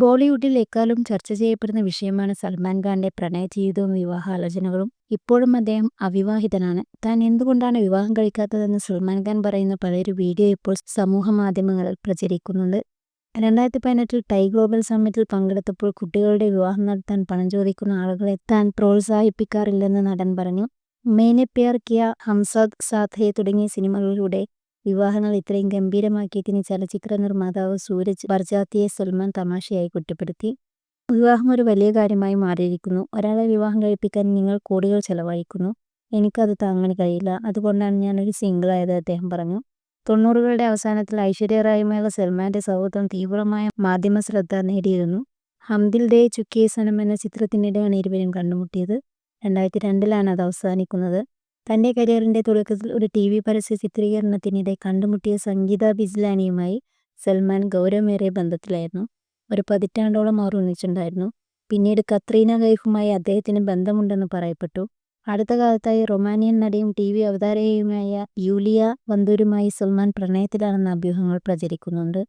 ബോളിവുഡിൽ ചർച്ച ചെയ്യപ്പെടുന്ന വിഷയമാണ് സൽമാൻ ഖാന്റെ പ്രണയ ജീവിതവും വിവാഹാലോചനകളും ഇപ്പോഴും അദ്ദേഹം അവിവാഹിതനാണ്. താൻ എന്തുകൊണ്ടാണ് വിവാഹം കഴിക്കാത്തതെന്ന് സൽമാൻ ഖാൻ പറയുന്ന പലരും വീഡിയോ ഇപ്പോൾ സമൂഹ മാധ്യമങ്ങളിൽ പ്രചരിക്കുന്നുണ്ട്. രണ്ടായിരത്തി പതിനെട്ടിൽ ടൈ ഗ്ലോബൽ സമ്മിറ്റിൽ പങ്കെടുത്തപ്പോൾ കുട്ടികളുടെ വിവാഹം നടത്താൻ പണം ചോദിക്കുന്ന ആളുകളെ താൻ പ്രോത്സാഹിപ്പിക്കാറില്ലെന്ന് നടൻ പറഞ്ഞു. മേനെ പ്യാർ കിയ ഹംസാദ് സാധയെ തുടങ്ങിയ സിനിമകളിലൂടെ വിവാഹങ്ങൾ ഇത്രയും ഗംഭീരമാക്കിയതിന് ചലച്ചിത്ര നിർമ്മാതാവ് സൂരജ് ബർജാത്തിയെ സൽമാൻ തമാശയായി കുറ്റപ്പെടുത്തി. വിവാഹം ഒരു വലിയ കാര്യമായി മാറിയിരിക്കുന്നു. ഒരാളെ വിവാഹം കഴിപ്പിക്കാൻ നിങ്ങൾ കോടികൾ ചെലവഴിക്കുന്നു. എനിക്കത് താങ്ങാൻ കഴിയില്ല. അതുകൊണ്ടാണ് ഞാനൊരു സിംഗിളായത് അദ്ദേഹം പറഞ്ഞു. തൊണ്ണൂറുകളുടെ അവസാനത്തിൽ ഐശ്വര്യ റായുമായുള്ള സൽമാന്റെ സൗഹൃദം തീവ്രമായ മാധ്യമ ശ്രദ്ധ നേടിയിരുന്നു. ഹംദിൽ ദേ ചുക്കിയ സനം എന്ന ചിത്രത്തിനിടെയാണ് ഇരുവരും കണ്ടുമുട്ടിയത്. രണ്ടായിരത്തി രണ്ടിലാണ് അത് അവസാനിക്കുന്നത്. തന്റെ കരിയറിന്റെ തുടക്കത്തിൽ ഒരു ടി വി പരസ്യ ചിത്രീകരണത്തിനിടെ കണ്ടുമുട്ടിയ സംഗീത ബിസ്ലാനിയുമായി സൽമാൻ ഗൗരവമേറിയ ബന്ധത്തിലായിരുന്നു. ഒരു പതിറ്റാണ്ടോളം അവർ ഒന്നിച്ചിട്ടുണ്ടായിരുന്നു പിന്നീട് കത്രീന കൈഫുമായി അദ്ദേഹത്തിന് ബന്ധമുണ്ടെന്ന് പറയപ്പെട്ടു. അടുത്ത കാലത്തായി റൊമാനിയൻ നടിയും ടി വി അവതാരകയുമായ യൂലിയ വന്തൂരുമായി സൽമാൻ പ്രണയത്തിലാണെന്ന അഭ്യൂഹങ്ങൾ പ്രചരിക്കുന്നുണ്ട്.